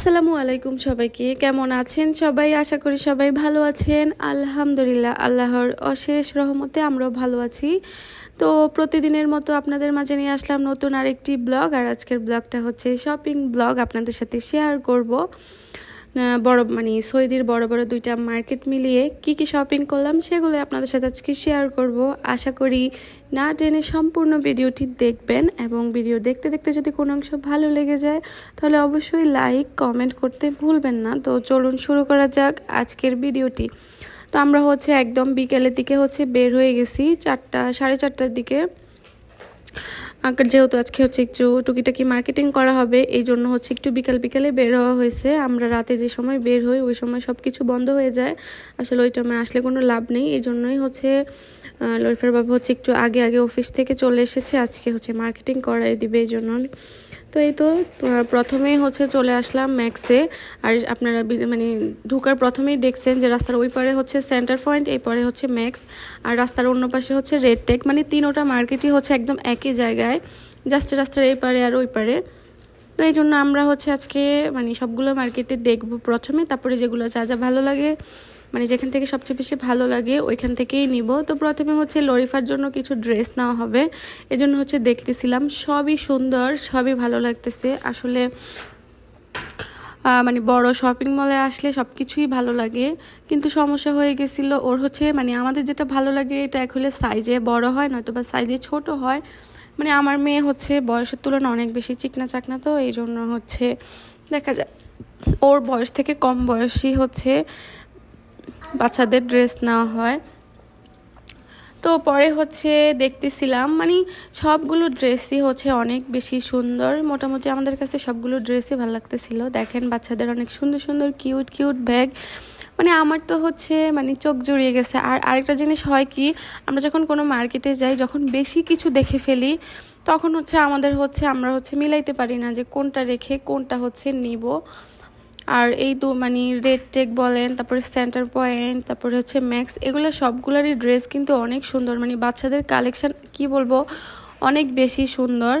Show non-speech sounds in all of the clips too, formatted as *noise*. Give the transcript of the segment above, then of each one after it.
আসসালামু আলাইকুম সবাইকে। কেমন আছেন সবাই? আশা করি সবাই ভালো আছেন। আলহামদুলিল্লাহ, আল্লাহর অশেষ রহমতে আমরাও ভালো আছি। তো প্রতিদিনের মতো আপনাদের মাঝে নিয়ে আসলাম নতুন আরেকটি ব্লগ। আর আজকের ব্লগটা হচ্ছে শপিং ব্লগ আপনাদের সাথে শেয়ার করব। বড় মানে সৌদির বড় বড় দুইটা মার্কেট মিলিয়ে কি কি শপিং করলাম সেগুলো আপনাদের সাথে আজকে শেয়ার করব। আশা করি না টেনে সম্পূর্ণ ভিডিওটি দেখবেন এবং ভিডিও দেখতে দেখতে যদি কোনো অংশ ভালো লেগে যায়, তাহলে অবশ্যই লাইক কমেন্ট করতে ভুলবেন না। তো চলুন শুরু করা যাক আজকের ভিডিওটি। তো আমরা হচ্ছে একদম বিকেলের দিকে হচ্ছে বের হয়ে গেছি চারটা, সাড়ে চারটার দিকে। আঁকার যেহেতু আজকে হচ্ছে একটু টুকিটাকি মার্কেটিং করা হবে, এই জন্য হচ্ছে একটু বিকাল বিকালে বের হওয়া হয়েছে। আমরা রাতে যে সময় বের হই, ওই সময় সব কিছু বন্ধ হয়ে যায়। আসলে ওই টাইমে আসলে কোনো লাভ নেই। এই জন্যই হচ্ছে লরিফার বাবু হচ্ছে একটু আগে আগে অফিস থেকে চলে এসেছে। আজকে হচ্ছে মার্কেটিং করাই দিবে এই জন্য। তো এই তো প্রথমেই হচ্ছে চলে আসলাম ম্যাক্সে। আর আপনারা মানে ঢুকার প্রথমেই দেখছেন যে রাস্তার ওই পারে হচ্ছে সেন্টার পয়েন্ট এই পারে হচ্ছে ম্যাক্স। আর রাস্তার অন্য পাশে হচ্ছে রেড টেক মানে তিনোটা মার্কেটই হচ্ছে একদম একই জায়গায়। জাস্ট রাস্তার এই পারে আর ওই পারে। তো এই জন্য আমরা হচ্ছে আজকে মানে সবগুলো মার্কেটে দেখব প্রথমে, তারপরে যেগুলো যা যা ভালো লাগে মানে যেখান থেকে সবচেয়ে বেশি ভালো লাগে ওইখান থেকেই নিব। তো প্রথমে হচ্ছে লরিফার জন্য কিছু ড্রেস নেওয়া হবে। এজন্য হচ্ছে দেখতেছিলাম, সবই সুন্দর, সবই ভালো লাগতেছে। আসলে মানে বড় শপিং মলে আসলে সব কিছুই ভালো লাগে। কিন্তু সমস্যা হয়ে গেছিল ওর হচ্ছে মানে আমাদের যেটা ভালো লাগে এটা এক হলে সাইজে বড় হয় নয়তো বা সাইজে ছোট হয়। মানে আমার মেয়ে হচ্ছে বয়সের তুলনায় অনেক বেশি চিকনা চাকনা, তো এই জন্য হচ্ছে দেখা যায় ওর বয়স থেকে কম বয়সী হচ্ছে। বাচ্চাদের ড্রেস নেওয়া হয়। তো পরে হচ্ছে দেখতেছিলাম মানে সবগুলো ড্রেসই হচ্ছে অনেক বেশি সুন্দর। মোটামুটি আমাদের কাছে সবগুলো ড্রেসই ভালো লাগতেছিল। দেখেন বাচ্চাদের অনেক সুন্দর সুন্দর কিউট কিউট ব্যাগ মানে আমার তো হচ্ছে মানে চোখ জুড়িয়ে গেছে। আর আরেকটা জিনিস হয় কি, আমরা যখন কোনো মার্কেটে যাই, যখন বেশি কিছু দেখে ফেলি, তখন হচ্ছে আমাদের হচ্ছে, আমরা হচ্ছে মিলাইতে পারি না যে কোনটা রেখে কোনটা হচ্ছে নিব। আর এই তো মানে রেড টেক বলেন, তারপরে সেন্টার পয়েন্ট তারপরে হচ্ছে ম্যাক্স এগুলো সবগুলোরই ড্রেস কিন্তু অনেক সুন্দর। মানে বাচ্চাদের কালেকশান কি বলব, অনেক বেশি সুন্দর।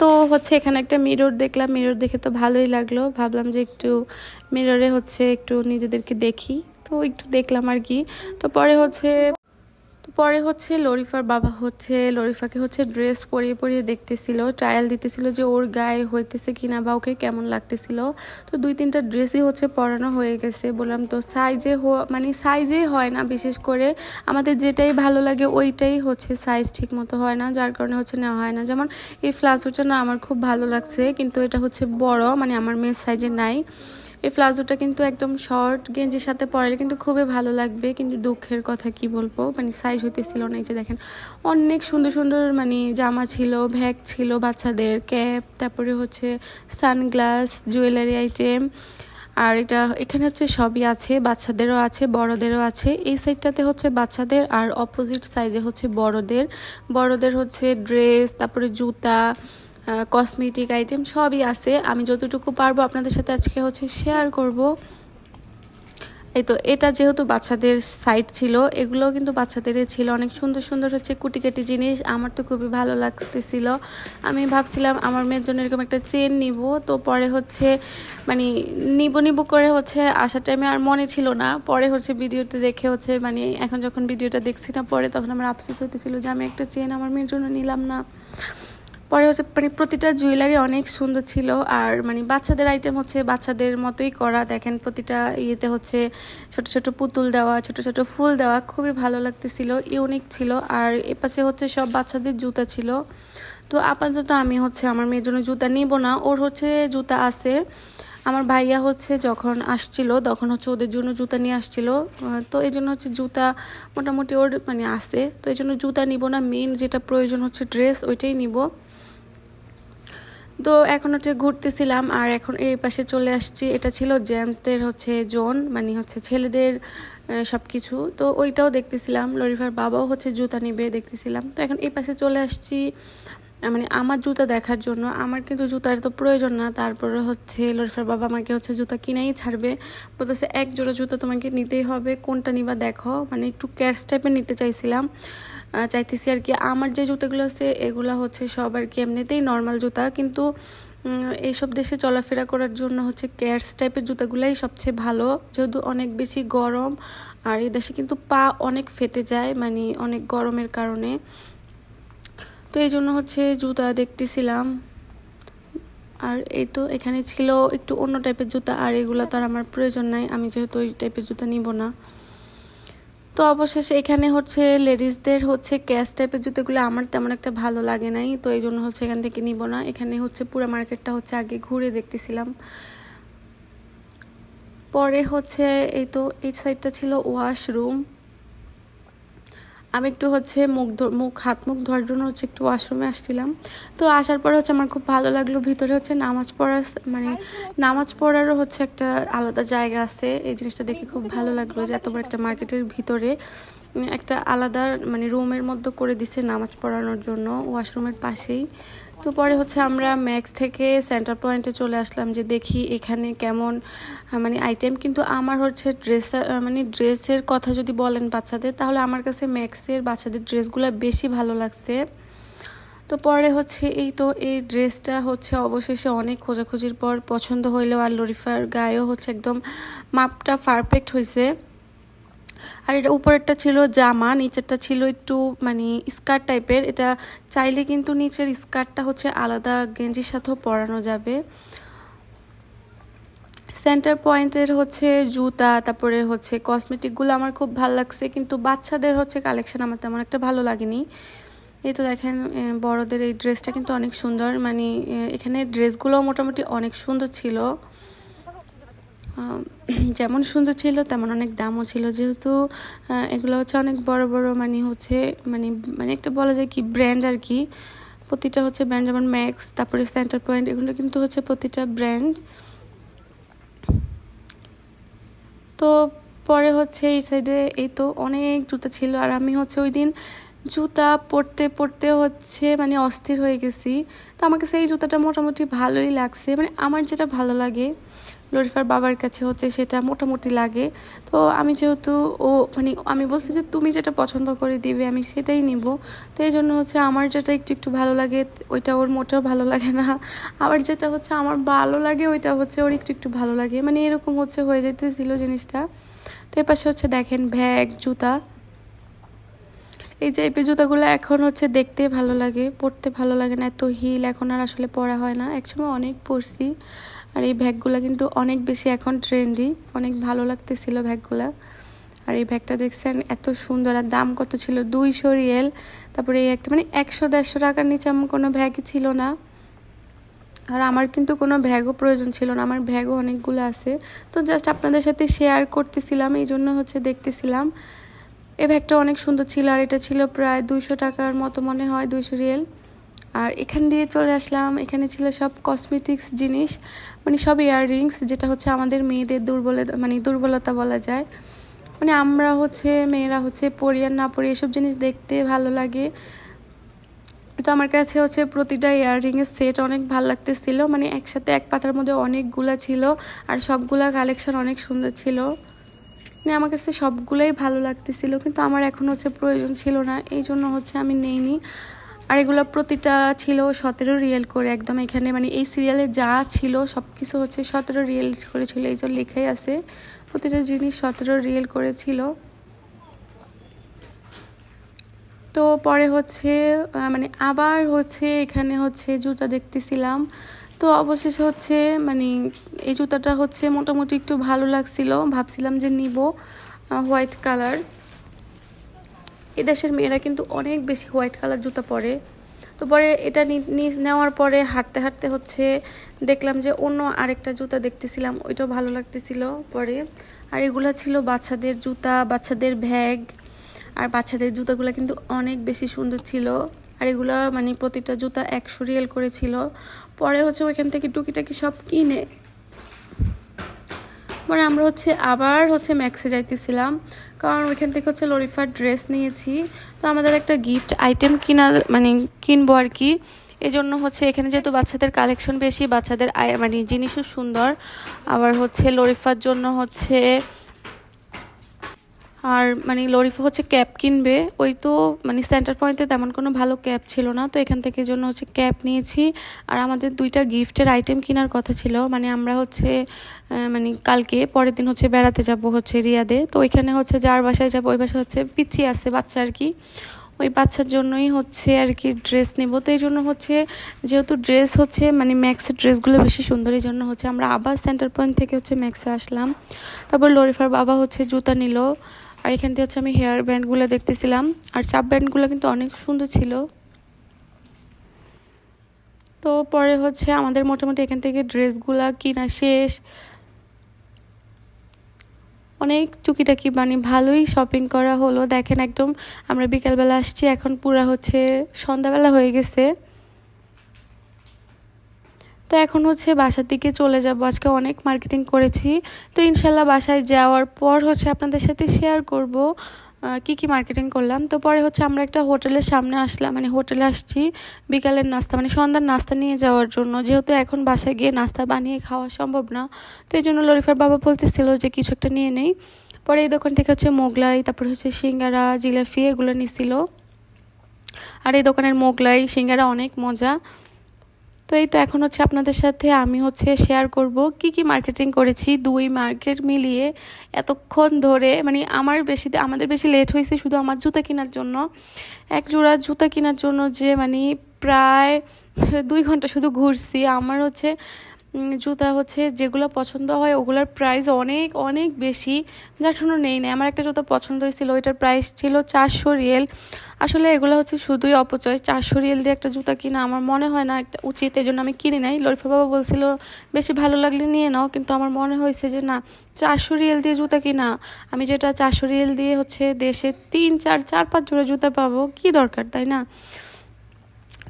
তো হচ্ছে এখানে একটা মিরর দেখলাম মিরর দেখে তো ভালোই লাগল। ভাবলাম যে একটু মিররে হচ্ছে একটু নিজেদেরকে দেখি। তো একটু দেখলাম আর কি। তো পরে হচ্ছে পরে হচ্ছে লরিফার বাবা হচ্ছে, লরিফাকে হচ্ছে ড্রেস পরিয়ে পরিয়ে দেখতেছিল ট্রায়াল দিতেছিল যে ওর গায়ে হইতেছে কিনা বা ওকে কেমন লাগতেছিল। তো দুই তিনটা ড্রেসই হচ্ছে পরানো হয়ে গেছে। বললাম, তো সাইজে মানে সাইজেই হয় না, বিশেষ করে আমাদের যেটাই ভালো লাগে ওইটাই হচ্ছে সাইজ ঠিক মতো হয় না, যার কারণে হচ্ছে নেওয়া হয় না। যেমন এই ফ্লাজোটা না আমার খুব ভালো লাগছে, কিন্তু এটা হচ্ছে বড় মানে আমার মেয়ের সাইজে নাই। এই প্লাজোটা কিন্তু একদম শর্ট, গেঞ্জির সাথে পরালে কিন্তু খুবই ভালো লাগবে। কিন্তু দুঃখের কথা কি বলব? মানে সাইজ হইতেছিল না, এই যে দেখেন, অনেক সুন্দর সুন্দর মানে জামা ছিল ভ্যাগ ছিল বাচ্চাদের ক্যাপ তারপরে হচ্ছে সানগ্লাস জুয়েলারি আইটেম আর এটা এখানে হচ্ছে সবই আছে, বাচ্চাদেরও আছে, বড়দেরও আছে। এই সাইডটাতে হচ্ছে বাচ্চাদের, আর অপোজিট সাইজে হচ্ছে বড়দের। বড়দের হচ্ছে ড্রেস তারপরে জুতা কসমেটিক আইটেম সবই আছে। আমি যতটুকু পারব আপনাদের সাথে আজকে হচ্ছে শেয়ার করব। এই তো, এটা যেহেতু বাচ্চাদের সাইট ছিল, এগুলোও কিন্তু বাচ্চাদেরই ছিল। অনেক সুন্দর সুন্দর হচ্ছে কুটিকাটি জিনিস, আমার তো খুবই ভালো লাগতেছিল। আমি ভাবছিলাম আমার মেয়ের জন্য এরকম একটা চেন নিব, তো পরে হচ্ছে মানে নিব নিব করে হচ্ছে আসার টাইমে আর মনে ছিল না। পরে হচ্ছে ভিডিওতে দেখে হচ্ছে মানে এখন যখন ভিডিওটা দেখছি না, পরে তখন আমার আফসোস হইতেছিল যে আমি একটা চেন আমার মেয়ের জন্য নিলাম না। পরে হচ্ছে মানে প্রতিটা জুয়েলারি অনেক সুন্দর ছিল। আর মানে বাচ্চাদের আইটেম হচ্ছে বাচ্চাদের মতোই করা। দেখেন প্রতিটা ইয়েতে হচ্ছে ছোট ছোট পুতুল দেওয়া, ছোট ছোট ফুল দেওয়া খুবই ভালো লাগতেছিল ইউনিক ছিল। আর এপাশে হচ্ছে সব বাচ্চাদের জুতা ছিল। তো আপাতত আমি হচ্ছে আমার মেয়ের জন্য জুতা নিব না। ওর হচ্ছে জুতা আছে। আমার ভাইয়া হচ্ছে যখন আসছিল, তখন হচ্ছে ওদের জন্য জুতা নিয়ে আসছিল। তো এই জন্য হচ্ছে জুতা মোটামুটি ওর মানে আছে। তো এই জন্য জুতা নিব না। মেন যেটা প্রয়োজন হচ্ছে ড্রেস ওইটাই নিব। তো এখন হচ্ছে ঘুরতেছিলাম আর এখন এই পাশে চলে আসছি। এটা ছিল জেমসদের হচ্ছে জোন মানে হচ্ছে ছেলেদের সব কিছু তো ওইটাও দেখতেছিলাম। লরিফার বাবাও হচ্ছে জুতা নিবে দেখতেছিলাম। তো এখন এই পাশে চলে আসছি মানে আমার জুতা দেখার জন্য। আমার কিন্তু জুতার তো প্রয়োজন না। তারপরে হচ্ছে লরিফার বাবা আমাকে হচ্ছে জুতা কিনাই ছাড়বে। বলতেছে এক জোড়া জুতা তোমাকে নিতেই হবে। কোনটা নিবা দেখো। মানে একটু ক্যাশ টাইপের নিতে চাইছিলাম। চাইতেছি আর কি। আমার যে জুতোগুলো আছে, এগুলো হচ্ছে সব আর কি এমনিতেই নর্মাল জুতা। কিন্তু এইসব দেশে চলাফেরা করার জন্য হচ্ছে কেয়ার্স টাইপের জুতাগুলাই সবচেয়ে ভালো। যেহেতু অনেক বেশি গরম, আর এই দেশে কিন্তু পা অনেক ফেটে যায় মানে অনেক গরমের কারণে। তো এই জন্য হচ্ছে জুতা দেখতেছিলাম। আর এই তো এখানে ছিল একটু অন্য টাইপের জুতা, আর এগুলো তো আর আমার প্রয়োজন নাই। আমি যেহেতু ওই টাইপের জুতা নিব না। তো অবশেষে এখানে হচ্ছে লেডিসদের হচ্ছে ক্যাশ টাইপের জুতোগুলো আমার তেমন একটা ভালো লাগে নাই, তো এই জন্য হচ্ছে এখান থেকে নিব না। এখানে হচ্ছে পুরো মার্কেটটা হচ্ছে আগে ঘুরে দেখতেছিলাম। পরে হচ্ছে এই তো, এই সাইডটা ছিল ওয়াশরুম আমি একটু হচ্ছে মুখ মুখ, হাত মুখ ধোয়ার জন্য হচ্ছে একটু ওয়াশরুমে আসছিলাম। তো আসার পরে হচ্ছে আমার খুব ভালো লাগল। ভিতরে হচ্ছে নামাজ পড়ার মানে নামাজ পড়ারও হচ্ছে একটা আলাদা জায়গা আছে। এই জিনিসটা দেখে খুব ভালো লাগল যে এত বড় একটা মার্কেটের ভিতরে একটা আলাদা মানে রুমের মধ্যে করে দিছে নামাজ পড়ানোর জন্য, ওয়াশরুমের পাশেই। তো পরে হচ্ছে আমরা ম্যাক্স থেকে সেন্টার পয়েন্টে চলে আসলাম যে দেখি এখানে কেমন মানে আইটেম কিন্তু আমার হচ্ছে ড্রেস মানে ড্রেসের কথা যদি বলেন বাচ্চাদের, তাহলে আমার কাছে ম্যাক্সের বাচ্চাদের ড্রেসগুলো বেশি ভালো লাগছে। তো পরে হচ্ছে এই তো এই ড্রেসটা হচ্ছে অবশেষে অনেক খোঁজাখুঁজির পর পছন্দ হইলেও আর লরিফার গায়েও হচ্ছে একদম মাপটা পারফেক্ট হয়েছে আর এটা উপরেরটা ছিল জামা, নিচেরটা ছিল একটু মানে স্কার্ট টাইপের। এটা চাইলে কিন্তু নিচের স্কার্টটা হচ্ছে আলাদা গেঞ্জির সাথেও পরানো যাবে। সেন্টার পয়েন্টের হচ্ছে জুতা, তারপরে হচ্ছে কসমেটিকগুলো আমার খুব ভালো লাগছে, কিন্তু বাচ্চাদের হচ্ছে কালেকশন আমার তেমন একটা ভালো লাগেনি। এই তো দেখেন বড়দের এই ড্রেসটা কিন্তু অনেক সুন্দর। মানে এখানে ড্রেসগুলো মোটামুটি অনেক সুন্দর ছিল। *clears throat* যেমন সুন্দর ছিল, তেমন অনেক দামও ছিল। যেহেতু এগুলো হচ্ছে অনেক বড় বড় মানে হচ্ছে মানে মানে একটা বলা যায় কি ব্র্যান্ড আর কি। প্রতিটা হচ্ছে ব্র্যান্ড যেমন ম্যাক্স তারপরে সেন্টার পয়েন্ট এগুলো কিন্তু হচ্ছে প্রতিটা ব্র্যান্ড তো পরে হচ্ছে এই সাইডে এই তো অনেক জুতা ছিল। আর আমি হচ্ছে ওই দিন জুতা পরতে পরতে হচ্ছে মানে অস্থির হয়ে গেছি। তো আমাকে সেই জুতাটা মোটামুটি ভালোই লাগছে। মানে আমার যেটা ভালো লাগে, লরিফার বাবার কাছে হচ্ছে সেটা মোটামুটি লাগে। তো আমি যেহেতু ও মানে আমি বলছি যে তুমি যেটা পছন্দ করে দিবে আমি সেটাই নিব। তো এই জন্য হচ্ছে আমার যেটা একটু একটু ভালো লাগে, ওইটা ওর মোটেও ভালো লাগে না। আবার যেটা হচ্ছে আমার ভালো লাগে, ওইটা হচ্ছে ওর একটু একটু ভালো লাগে। মানে এরকম হচ্ছে হয়ে যেতেছিল জিনিসটা। তো এ পাশে হচ্ছে দেখেন ব্যাগ, জুতা। এই যে এই জুতাগুলো এখন হচ্ছে দেখতে ভালো লাগে পরতে ভালো লাগে না, এত হিল এখন আর আসলে পরা হয় না। একসময় অনেক পরছি আর এই ব্যাগগুলো কিন্তু অনেক বেশি এখন ট্রেন্ডি অনেক ভালো লাগতেছিল ব্যাগগুলা। আর এই ব্যাগটা দেখছেন এত সুন্দর, আর দাম কত ছিল? দুইশো রিয়েল। তারপরে এই একটা মানে একশো, দেড়শো টাকার নিচে আমার কোনো ব্যাগই ছিল না। আর আমার কিন্তু কোনো ব্যাগও প্রয়োজন ছিল না, আমার ব্যাগও অনেকগুলো আছে। তো জাস্ট আপনাদের সাথে শেয়ার করতেছিলাম এই জন্য হচ্ছে দেখতেছিলাম। এই ব্যাগটা অনেক সুন্দর ছিল আর এটা ছিল প্রায় দুইশো টাকার মতো মনে হয়, দুইশো রিয়েল। আর এখান দিয়ে চলে আসলাম। এখানে ছিল সব কসমেটিক্স জিনিস মানে সব ইয়াররিংস যেটা হচ্ছে আমাদের মেয়েদের দুর্বলতা মানে দুর্বলতা বলা যায়। মানে আমরা হচ্ছে, মেয়েরা হচ্ছে পরি আর না পরি, এসব জিনিস দেখতে ভালো লাগে। তো আমার কাছে হচ্ছে প্রতিটা ইয়াররিংয়ের সেট অনেক ভালো লাগতেছিল। মানে একসাথে এক পাতার মধ্যে অনেকগুলা ছিল আর সবগুলা কালেকশন অনেক সুন্দর ছিল। মানে আমার কাছে সবগুলোই ভালো লাগতেছিল, কিন্তু আমার এখন হচ্ছে প্রয়োজন ছিল না। এই জন্য হচ্ছে আমি নেইনি। আর এগুলো প্রতিটা ছিল সতেরো রিয়েল করে, একদম এখানে মানে এই সিরিয়ালে যা ছিল সব কিছু হচ্ছে সতেরো রিয়েল করে ছিল, এই জন্য লেখাই আছে। প্রতিটা জিনিস সতেরো রিয়েল করে ছিল। তো পরে হচ্ছে মানে আবার হচ্ছে এখানে হচ্ছে জুতা দেখতেছিলাম। তো অবশেষে হচ্ছে মানে এই জুতাটা হচ্ছে মোটামুটি একটু ভালো লাগছিল। ভাবছিলাম যে নিব হোয়াইট কালার। এদেশের মেয়েরা কিন্তু অনেক বেশি হোয়াইট কালার জুতা পরে। তো পরে এটা নেওয়ার পরে হাঁটতে হাঁটতে হচ্ছে দেখলাম যে অন্য আরেকটা জুতা দেখতেছিলাম, ওইটাও ভালো লাগতেছিল পরে। আর এগুলো ছিল বাচ্চাদের জুতা, বাচ্চাদের ব্যাগ। আর বাচ্চাদের জুতাগুলো কিন্তু অনেক বেশি সুন্দর ছিল। আর এগুলো মানে প্রতিটা জুতা একশো রিয়েল করেছিল। পরে হচ্ছে ওইখান থেকে টুকিটাকি সব কিনে পরে আমরা হচ্ছে আবার হচ্ছে ম্যাক্সে যাইতেছিলাম। কারণ ওইখান থেকে হচ্ছে লরিফার ড্রেস নিয়েছি। তো আমাদের একটা গিফট আইটেম কিনার মানে কিনবো আর কি। এই জন্য হচ্ছে এখানে যেহেতু বাচ্চাদের কালেকশন বেশি, বাচ্চাদের মানে জিনিসও সুন্দর, আবার হচ্ছে লরিফার জন্য হচ্ছে আর মানে লরিফা হচ্ছে ক্যাব কিনবে, ওই তো মানে সেন্টার পয়েন্টে তেমন কোনো ভালো ক্যাব ছিল না, তো এখান থেকে জন্য হচ্ছে ক্যাব নিয়েছি। আর আমাদের দুইটা গিফটের আইটেম কেনার কথা ছিল মানে আমরা হচ্ছে মানে কালকে, পরের দিন হচ্ছে বেড়াতে যাব হচ্ছে রিয়াদে, তো ওইখানে হচ্ছে যার বাসায় যাব, ওই বাসায় হচ্ছে পিচ্ছি আছে বাচ্চা আর কি। ওই বাচ্চার জন্যই হচ্ছে আর কি ড্রেস নেব, তো এই জন্য হচ্ছে যেহেতু ড্রেস হচ্ছে মানে ম্যাক্সের ড্রেসগুলো বেশি সুন্দর, এই জন্য হচ্ছে আমরা আবার সেন্টার পয়েন্ট থেকে হচ্ছে ম্যাক্সে আসলাম। তারপর লরিফার বাবা হচ্ছে জুতা নিল আর এখান থেকে হচ্ছে আমি হেয়ার ব্যান্ডগুলো দেখতেছিলাম। আর চাপ ব্যান্ডগুলো কিন্তু অনেক সুন্দর ছিল। তো পরে হচ্ছে আমাদের মোটামুটি এখান থেকে ড্রেসগুলা কিনা শেষ। অনেক টুকিটাকি মানে ভালোই শপিং করা হলো। দেখেন একদম আমরা বিকালবেলা আসছি, এখন পুরা হচ্ছে সন্ধ্যাবেলা হয়ে গেছে। তো এখন হচ্ছে বাসার দিকে চলে যাব। আজকে অনেক মার্কেটিং করেছি। তো ইনশাল্লাহ বাসায় যাওয়ার পর হচ্ছে আপনাদের সাথে শেয়ার করব কি কি মার্কেটিং করলাম। তো পরে হচ্ছে আমরা একটা হোটেলের সামনে আসলাম মানে হোটেলে আসছি বিকালের নাস্তা মানে সন্ধ্যার নাস্তা নিয়ে যাওয়ার জন্য। যেহেতু এখন বাসায় গিয়ে নাস্তা বানিয়ে খাওয়া সম্ভব না, তো এই জন্য লরিফার বাবা বলতেছিল যে কিছু একটা নিয়ে নেই। পরে এই দোকান থেকে হচ্ছে মোগলাই, তারপরে হচ্ছে সিঙ্গারা, জিলাপি, এগুলো নিছিল। আর এই দোকানের মোগলাই, সিঙ্গারা অনেক মজা। তো এই তো এখন হচ্ছে আপনাদের সাথে আমি হচ্ছে শেয়ার করব। কি কি মার্কেটিং করেছি? দুই মার্কেট মিলিয়ে এতক্ষণ ধরে মানে আমার বেশি আমাদের বেশি লেট হয়েছে শুধু আমার জুতা কেনার জন্য। এক জোড়া জুতা কেনার জন্য যে মানে প্রায় *laughs* দুই ঘণ্টা শুধু ঘুরছি। আমার হচ্ছে জুতা হচ্ছে যেগুলো পছন্দ হয় ওগুলোর প্রাইস অনেক অনেক বেশি। যার জন্য নেই নেই। আমার একটা জুতো পছন্দ হয়েছিল, ওইটার প্রাইস ছিল চারশো রিয়েল। আসলে এগুলো হচ্ছে শুধুই অপচয়। চারশো রিয়েল দিয়ে একটা জুতা কিনা আমার মনে হয় না একটা উচিত এই জন্য আমি কিনি নাই। লরিফা বাবা বলছিল, বেশি ভালো লাগলে নিয়ে নাও। কিন্তু আমার মনে হয়েছে যে, না চারশো রিয়েল দিয়ে জুতা কিনা। আমি যেটা চারশো রিয়েল দিয়ে হচ্ছে দেশে তিন, চার চার, পাঁচ জোড়া জুতা পাবো, কি দরকার, তাই না?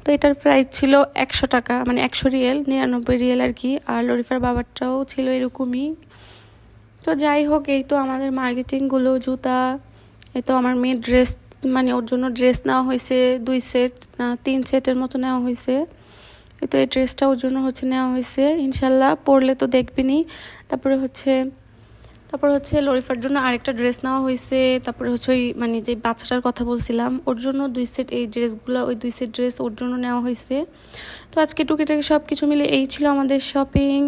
তো এটার প্রাইস ছিল একশো টাকা মানে একশো রিয়েল, নিরানব্বই রিয়েল আর কি। আর লরিফার বাবারটাও ছিল এরকমই। তো যাই হোক, এই তো আমাদের মার্কেটিংগুলো জুতা, এই তো আমার মেয়ের ড্রেস মানে ওর জন্য ড্রেস নেওয়া হয়েছে, দুই সেট না, তিন সেটের মতো নেওয়া হয়েছে। তো এই ড্রেসটা ওর জন্য হচ্ছে নেওয়া হয়েছে। ইনশাল্লাহ পরলে তো দেখবেনই। তারপরে হচ্ছে, তারপর হচ্ছে লরিফার জন্য আরেকটা ড্রেস নেওয়া হয়েছে। তারপরে হচ্ছে ওই মানে যে বাচ্চাটার কথা বলছিলাম, ওর জন্য দুই সেট এই ড্রেসগুলো ওই দুই সেট ড্রেস ওর জন্য নেওয়া হয়েছে। তো আজকে টুকিটাকি সব কিছু মিলে এই ছিল আমাদের শপিং